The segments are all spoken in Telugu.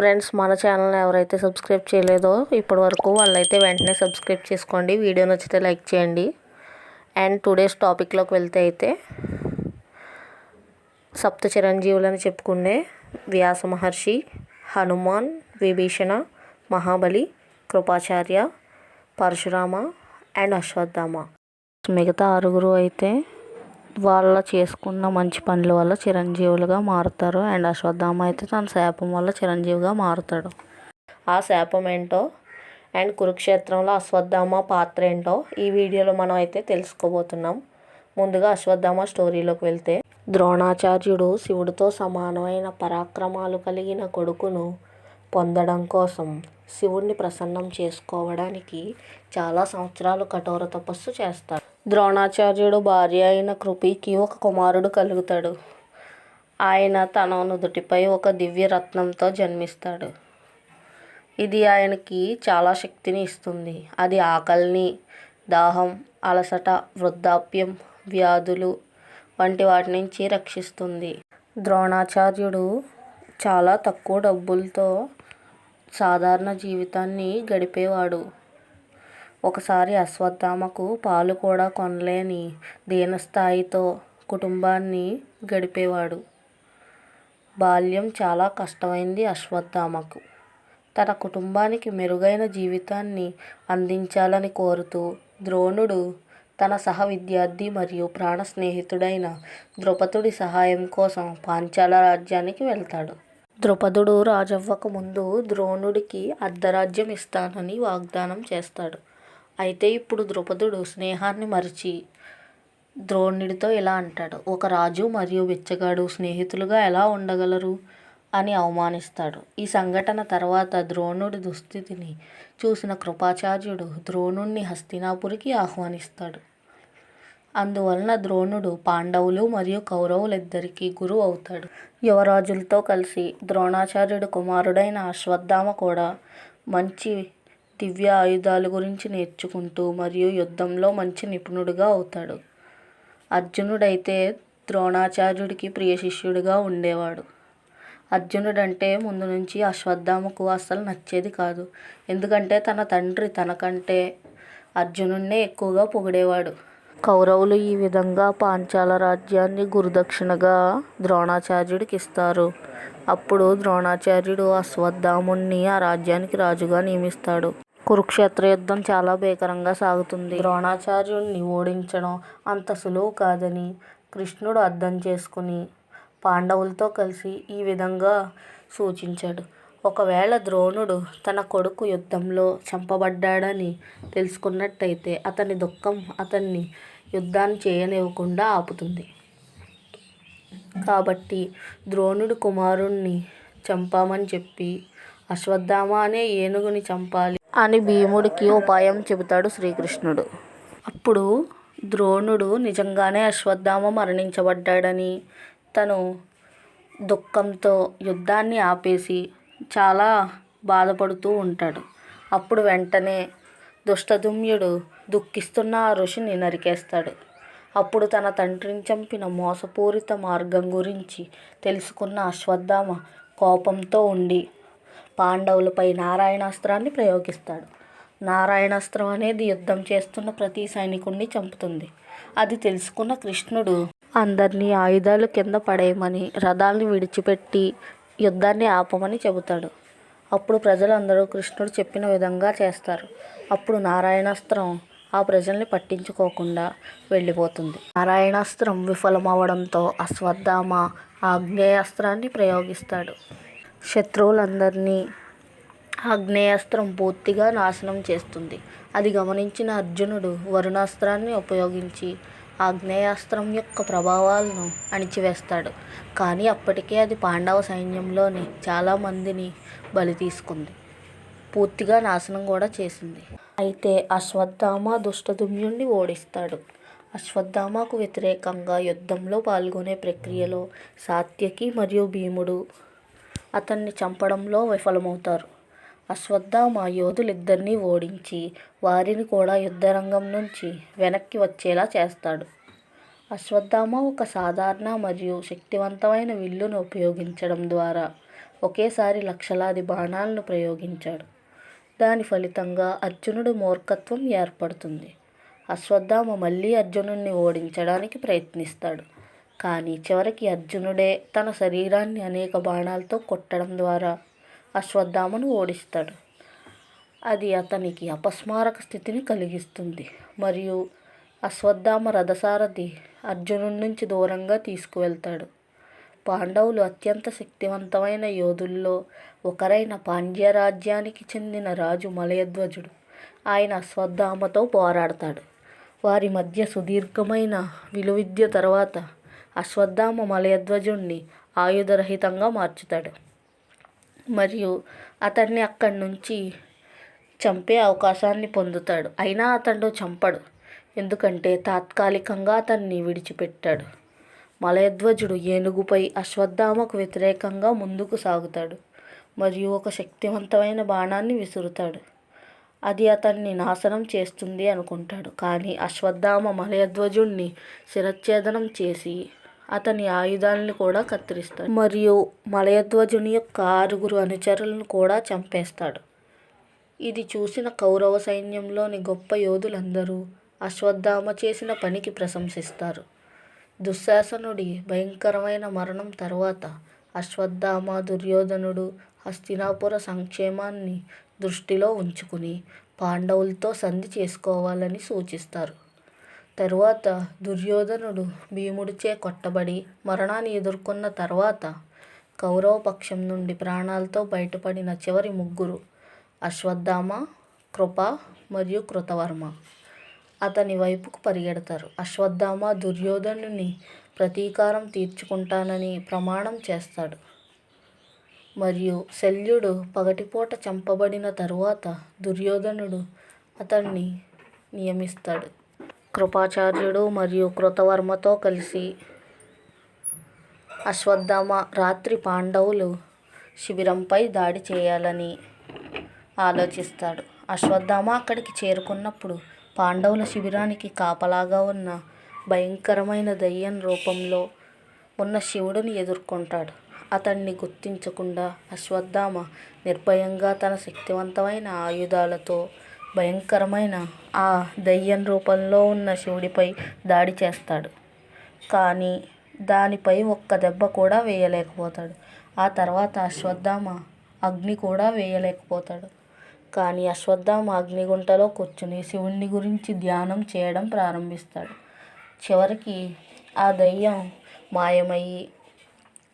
ఫ్రెండ్స్ మన ఛానల్ని ఎవరైతే సబ్స్క్రైబ్ చేయలేదో ఇప్పటి వరకు వాళ్ళైతే వెంటనే సబ్స్క్రైబ్ చేసుకోండి. వీడియో నచ్చితే లైక్ చేయండి. అండ్ టుడేస్ టాపిక్లోకి వెళ్తే అయితే సప్త చిరంజీవులని చెప్పుకునే వ్యాస మహర్షి హనుమాన్ విభీషణ మహాబలి కృపాచార్య పరశురామ అండ్ అశ్వత్థామ. మిగతా ఆరుగురు అయితే వాళ్ళ చేసుకున్న మంచి పనుల వల్ల చిరంజీవులుగా మారుతారు. అండ్ అశ్వత్థామ అయితే తన శాపం వల్ల చిరంజీవిగా మారుతాడు. ఆ శాపం ఏంటో అండ్ కురుక్షేత్రంలో అశ్వత్థామ పాత్ర ఏంటో ఈ వీడియోలో మనం అయితే తెలుసుకోబోతున్నాం. ముందుగా అశ్వత్థామ స్టోరీలోకి వెళ్తే ద్రోణాచార్యుడు శివుడితో సమానమైన పరాక్రమాలు కలిగిన కొడుకును పొందడం కోసం శివుణ్ణి ప్రసన్నం చేసుకోవడానికి చాలా సంవత్సరాలు కఠోర తపస్సు చేస్తాడు. ద్రోణాచార్యుడు భార్య అయిన కృపికి ఒక కుమారుడు కలుగుతాడు. ఆయన తన నుదుటిపై ఒక దివ్య రత్నంతో జన్మిస్తాడు. ఇది ఆయనకి చాలా శక్తిని ఇస్తుంది. అది ఆకలిని దాహం అలసట వృద్ధాప్యం వ్యాధులు వంటి వాటి నుంచి రక్షిస్తుంది. ద్రోణాచార్యుడు చాలా తక్కువ డబ్బులతో సాధారణ జీవితాన్ని గడిపేవాడు. ఒకసారి అశ్వత్థామకు పాలు కూడా కొనలేని దీనస్థాయితో కుటుంబాన్ని గడిపేవాడు. బాల్యం చాలా కష్టమైంది అశ్వత్థామకు. తన కుటుంబానికి మెరుగైన జీవితాన్ని అందించాలని కోరుతూ ద్రోణుడు తన సహ విద్యార్థి మరియు ప్రాణ స్నేహితుడైన ద్రుపదుడి సహాయం కోసం పాంచాల రాజ్యానికి వెళ్తాడు. ద్రుపదుడు రాజవ్వక ముందు ద్రోణుడికి అర్ధరాజ్యం ఇస్తానని వాగ్దానం చేస్తాడు. అయితే ఇప్పుడు ద్రుపదుడు స్నేహాన్ని మరిచి ద్రోణుడితో ఇలా అంటాడు? ఒక రాజు మరియు బిచ్చగాడు స్నేహితులుగా ఎలా ఉండగలరు? అని అవమానిస్తాడు. ఈ సంఘటన తర్వాత ద్రోణుడి దుస్థితిని చూసిన కృపాచార్యుడు ద్రోణుణ్ణి హస్తినాపురికి ఆహ్వానిస్తాడు. అందువలన ద్రోణుడు పాండవులు మరియు కౌరవులిద్దరికీ గురువు అవుతాడు. యువరాజులతో కలిసి ద్రోణాచార్యుడు కుమారుడైన అశ్వత్థామ కూడా మంచి దివ్య ఆయుధాల గురించి నేర్చుకుంటూ మరియు యుద్ధంలో మంచి నిపుణుడుగా అవుతాడు. అర్జునుడైతే ద్రోణాచార్యుడికి ప్రియ శిష్యుడిగా ఉండేవాడు. అర్జునుడంటే ముందు నుంచి అశ్వత్థామకు అస్సలు నచ్చేది కాదు. ఎందుకంటే తన తండ్రి తనకంటే అర్జునుడినే ఎక్కువగా పొగిడేవాడు. కౌరవులు ఈ విధంగా పాంచాల రాజ్యాన్ని గురుదక్షిణగా ద్రోణాచార్యుడికి ఇస్తారు. అప్పుడు ద్రోణాచార్యుడు అశ్వత్థాముణ్ణి ఆ రాజ్యానికి రాజుగా నియమిస్తాడు. కురుక్షేత్ర యుద్ధం చాలా భీకరంగా సాగుతుంది. ద్రోణాచార్యుడిని ఓడించడం అంత సులువు కాదని కృష్ణుడు అర్థం చేసుకుని పాండవులతో కలిసి ఈ విధంగా సూచించాడు. ఒకవేళ ద్రోణుడు తన కొడుకు యుద్ధంలో చంపబడ్డాడని తెలుసుకున్నట్టయితే అతని దుఃఖం అతన్ని యుద్ధాన్ని చేయనివ్వకుండా ఆపుతుంది. కాబట్టి ద్రోణుడు కుమారుణ్ణి చంపామని చెప్పి అశ్వత్థామ అనే ఏనుగుని చంపాలి. అని భీముడికి ఉపాయం చెబుతాడు శ్రీకృష్ణుడు. అప్పుడు ద్రోణుడు నిజంగానే అశ్వత్థామ మరణించబడ్డాడని తను దుఃఖంతో యుద్ధాన్ని ఆపేసి చాలా బాధపడుతూ ఉంటాడు. అప్పుడు వెంటనే దుష్టదుమ్యుడు దుఃఖిస్తున్న ఆ ఋషిని నరికేస్తాడు. అప్పుడు తన తండ్రిని చంపిన మోసపూరిత మార్గం గురించి తెలుసుకున్న అశ్వత్థామ కోపంతో ఉండి పాండవులపై నారాయణాస్త్రాన్ని ప్రయోగిస్తాడు. నారాయణాస్త్రం అనేది యుద్ధం చేస్తున్న ప్రతి సైనికుడిని చంపుతుంది. అది తెలుసుకున్న కృష్ణుడు అందరినీ ఆయుధాలు కింద పడేయమని రథాల్ని విడిచిపెట్టి యుద్ధాన్ని ఆపమని చెబుతాడు. అప్పుడు ప్రజలందరూ కృష్ణుడు చెప్పిన విధంగా చేస్తారు. అప్పుడు నారాయణాస్త్రం ఆ ప్రజల్ని పట్టించుకోకుండా వెళ్ళిపోతుంది. నారాయణాస్త్రం విఫలమవడంతో అశ్వత్థామ ఆగ్నేయాస్త్రాన్ని ప్రయోగిస్తాడు. శత్రువులందరినీ ఆగ్నేయాస్త్రం పూర్తిగా నాశనం చేస్తుంది. అది గమనించిన అర్జునుడు వరుణాస్త్రాన్ని ఉపయోగించి ఆగ్నేయాస్త్రం యొక్క ప్రభావాలను అణిచివేస్తాడు. కానీ అప్పటికే అది పాండవ సైన్యంలోని చాలామందిని బలి తీసుకుంది. పూర్తిగా నాశనం కూడా చేసింది. అయితే అశ్వత్థామ దుష్టదుమ్యుణ్ణి ఓడిస్తాడు. అశ్వత్థామకు వ్యతిరేకంగా యుద్ధంలో పాల్గొనే ప్రక్రియలో సాత్యకి మరియు భీముడు అతన్ని చంపడంలో విఫలమవుతారు అశ్వత్థామ యోధులిద్దరినీ ఓడించి వారిని కూడా యుద్ధరంగం నుంచి వెనక్కి వచ్చేలా చేస్తాడు అశ్వత్థామ ఒక సాధారణ మరియు శక్తివంతమైన విల్లును ఉపయోగించడం ద్వారా ఒకేసారి లక్షలాది బాణాలను ప్రయోగించాడు. దాని ఫలితంగా అర్జునుడి మూర్ఖత్వం ఏర్పడుతుంది. అశ్వత్థామ మళ్ళీ అర్జునుడిని ఓడించడానికి ప్రయత్నిస్తాడు. కానీ చివరికి అర్జునుడే తన శరీరాన్ని అనేక బాణాలతో కొట్టడం ద్వారా అశ్వత్థామను ఓడిస్తాడు. అది అతనికి అపస్మారక స్థితిని కలిగిస్తుంది మరియు అశ్వత్థామ రథసారథి అర్జునుడి నుంచి దూరంగా తీసుకువెళ్తాడు పాండవులు అత్యంత శక్తివంతమైన యోధుల్లో ఒకరైన పాండ్య రాజ్యానికి చెందిన రాజు మలయధ్వజుడు. ఆయన అశ్వత్థామతో పోరాడతాడు. వారి మధ్య సుదీర్ఘమైన విలువిద్య తర్వాత అశ్వత్థామ మలయధ్వజుణ్ణి ఆయుధరహితంగా మార్చుతాడు. మరియు అతన్ని అక్కడి నుంచి చంపే అవకాశాన్ని పొందుతాడు. అయినా అతడు చంపడు. ఎందుకంటే తాత్కాలికంగా అతన్ని విడిచిపెట్టాడు. మలయధ్వజుడు ఏనుగుపై అశ్వత్థామకు వ్యతిరేకంగా ముందుకు సాగుతాడు మరియు ఒక శక్తివంతమైన బాణాన్ని విసురుతాడు. అది అతన్ని నాశనం చేస్తుంది అనుకుంటాడు. కానీ అశ్వత్థామ మలయధ్వజుణ్ణి శిరచ్ఛేదనం చేసి అతని ఆయుధాలను కూడా కత్తిరిస్తాడు. మరియు మలయధ్వజుని యొక్క ఆరుగురు అనుచరులను కూడా చంపేస్తాడు. ఇది చూసిన కౌరవ సైన్యంలోని గొప్ప యోధులందరూ అశ్వత్థామ చేసిన పనికి ప్రశంసిస్తారు. దుశ్శాసనుడి భయంకరమైన మరణం తర్వాత అశ్వత్థామ, దుర్యోధనుడు హస్తినాపుర సంక్షేమాన్ని దృష్టిలో ఉంచుకుని పాండవులతో సంధి చేసుకోవాలని సూచిస్తారు. తరువాత దుర్యోధనుడు భీముడిచే కొట్టబడి మరణాన్ని ఎదుర్కొన్న తర్వాత కౌరవ పక్షం నుండి ప్రాణాలతో బయటపడిన చివరి ముగ్గురు అశ్వత్థామ, కృప మరియు కృతవర్మ అతని వైపుకు పరిగెడతారు. అశ్వత్థామ దుర్యోధనుని ప్రతీకారం తీర్చుకుంటానని ప్రమాణం చేస్తాడు మరియు శల్యుడు పగటిపూట చంపబడిన తరువాత దుర్యోధనుడు అతన్ని నియమిస్తాడు. కృపాచార్యుడు మరియు కృతవర్మతో కలిసి అశ్వత్థామ రాత్రి పాండవులు శిబిరంపై దాడి చేయాలని ఆలోచిస్తాడు. అశ్వత్థామ అక్కడికి చేరుకున్నప్పుడు పాండవుల శిబిరానికి కాపలాగా ఉన్న భయంకరమైన దయ్యం రూపంలో ఉన్న శివుడిని ఎదుర్కొంటాడు. అతన్ని గుర్తించకుండా అశ్వత్థామ నిర్భయంగా తన శక్తివంతమైన ఆయుధాలతో భయంకరమైన ఆ దయ్యం రూపంలో ఉన్న శివుడిపై దాడి చేస్తాడు. కానీ దానిపై ఒక్క దెబ్బ కూడా వేయలేకపోతాడు. ఆ తర్వాత అశ్వత్థామ అగ్ని కూడా వేయలేకపోతాడు. కానీ అశ్వత్థామ అగ్నిగుంటలో కూర్చుని శివుణ్ణి గురించి ధ్యానం చేయడం ప్రారంభిస్తాడు. చివరికి ఆ దయ్యం మాయమయ్యి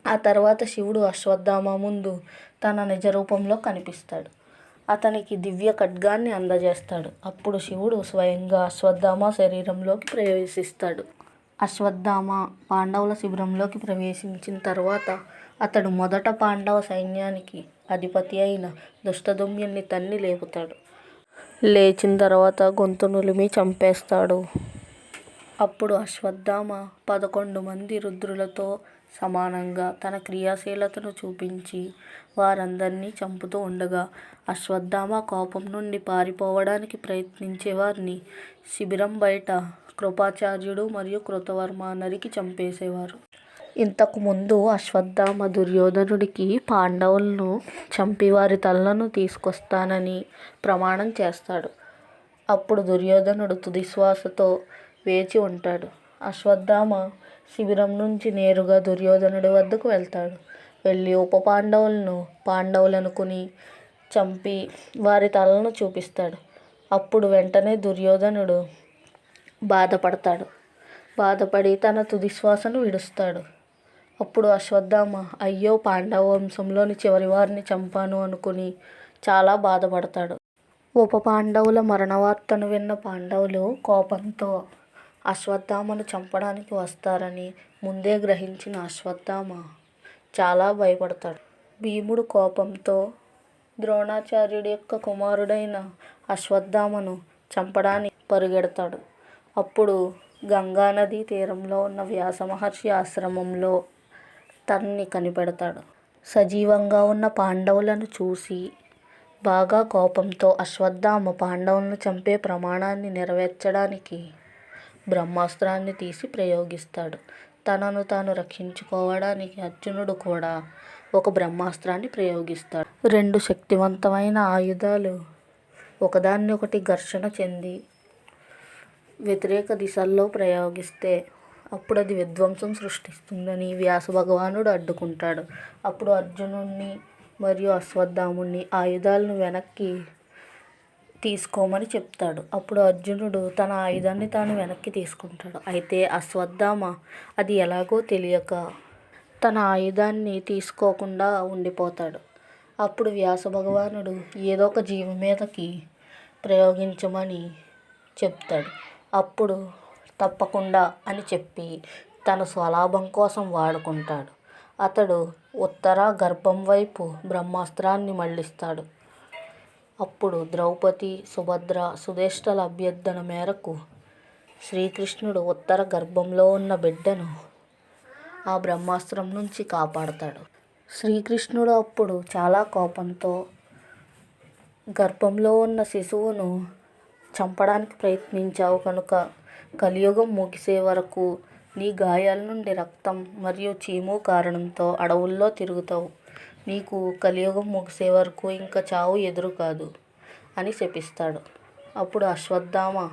ఆ తర్వాత శివుడు అశ్వత్థామ ముందు తన నిజ రూపంలో కనిపిస్తాడు. అతనికి దివ్య ఖడ్గాన్ని అందజేస్తాడు. అప్పుడు శివుడు స్వయంగా అశ్వత్థామ శరీరంలోకి ప్రవేశిస్తాడు. అశ్వత్థామ పాండవుల శిబిరంలోకి ప్రవేశించిన తర్వాత అతడు మొదట పాండవ సైన్యానికి అధిపతి అయిన ధృష్టద్యుమ్నుని తన్ని లేపుతాడు. లేచిన తర్వాత గొంతు నులిమి చంపేస్తాడు. అప్పుడు అశ్వత్థామ పదకొండు మంది రుద్రులతో సమానంగా తన క్రియాశీలతను చూపించి వారందరినీ చంపుతూ ఉండగా అశ్వత్థామ కోపం నుండి పారిపోవడానికి ప్రయత్నించే వారిని శిబిరం బయట కృపాచార్యుడు మరియు కృతవర్మ నరికి చంపేసేవారు. ఇంతకుముందు అశ్వత్థామ దుర్యోధనుడికి పాండవులను చంపి వారి తలను తీసుకొస్తానని ప్రమాణం చేస్తాడు. అప్పుడు దుర్యోధనుడు తుదిశ్వాసతో వేచి ఉంటాడు. అశ్వత్థామ శిబిరం నుంచి నేరుగా దుర్యోధనుడి వద్దకు వెళ్తాడు వెళ్ళి ఉప పాండవులను పాండవులనుకుని చంపి వారి తలను చూపిస్తాడు. అప్పుడు వెంటనే దుర్యోధనుడు బాధపడతాడు. బాధపడి తన తుదిశ్వాసను విడుస్తాడు. అప్పుడు అశ్వత్థామ అయ్యో పాండవ వంశంలోని చివరి వారిని చంపాను అనుకుని చాలా బాధపడతాడు. ఉప పాండవుల మరణవార్తను విన్న పాండవులు కోపంతో అశ్వత్థామను చంపడానికి వస్తారని ముందే గ్రహించిన అశ్వత్థామ చాలా భయపడతాడు. భీముడు కోపంతో ద్రోణాచార్యుడి యొక్క కుమారుడైన అశ్వత్థామను చంపడానికి పరుగెడతాడు. అప్పుడు గంగానదీ తీరంలో ఉన్న వ్యాస మహర్షి ఆశ్రమంలో తన్ని కనిపెడతాడు. సజీవంగా ఉన్న పాండవులను చూసి బాగా కోపంతో అశ్వత్థామ పాండవులను చంపే ప్రమాణాన్ని నెరవేర్చడానికి బ్రహ్మాస్త్రాన్ని తీసి ప్రయోగిస్తాడు. తనను తాను రక్షించుకోవడానికి అర్జునుడు కూడా ఒక బ్రహ్మాస్త్రాన్ని ప్రయోగిస్తాడు. రెండు శక్తివంతమైన ఆయుధాలు ఒకదాన్ని ఒకటి ఘర్షణ చెంది వ్యతిరేక దిశల్లో ప్రయోగిస్తే అప్పుడు అది విధ్వంసం సృష్టిస్తుందని వ్యాస భగవానుడు అడ్డుకుంటాడు. అప్పుడు అర్జునుడిని మరియు అశ్వత్థాముని ఆయుధాలను వెనక్కి తీసుకోమని చెప్తాడు. అప్పుడు అర్జునుడు తన ఆయుధాన్ని తాను వెనక్కి తీసుకుంటాడు. అయితే అశ్వత్థామ అది ఎలాగో తెలియక తన ఆయుధాన్ని తీసుకోకుండా ఉండిపోతాడు. అప్పుడు వ్యాస భగవానుడు ఏదో ఒక జీవి మీదకి ప్రయోగించమని చెప్తాడు. అప్పుడు తప్పకుండా అని చెప్పి తన స్వలాభం కోసం వాడుకుంటాడు. అతడు ఉత్తర గర్భం వైపు బ్రహ్మాస్త్రాన్ని మళ్ళిస్తాడు. అప్పుడు ద్రౌపది సుభద్ర సుధేష్టల అభ్యర్థన మేరకు శ్రీకృష్ణుడు ఉత్తర గర్భంలో ఉన్న బిడ్డను ఆ బ్రహ్మాస్త్రం నుంచి కాపాడతాడు. శ్రీకృష్ణుడు అప్పుడు చాలా కోపంతో గర్భంలో ఉన్న శిశువును చంపడానికి ప్రయత్నించావు కనుక కలియుగం ముగిసే వరకు నీ గాయాల నుండి రక్తం మరియు చీము కారణంతో అడవుల్లో తిరుగుతావు. నీకు కలియుగం ముగిసే వరకు ఇంకా చావు ఎదురు కాదు అని శపిస్తాడు. అప్పుడు అశ్వత్థామ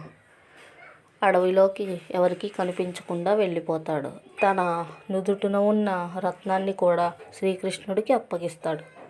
అడవిలోకి ఎవరికీ కనిపించకుండా వెళ్ళిపోతాడు. తన నుదుటిన ఉన్న రత్నాన్ని కూడా శ్రీకృష్ణుడికి అప్పగిస్తాడు.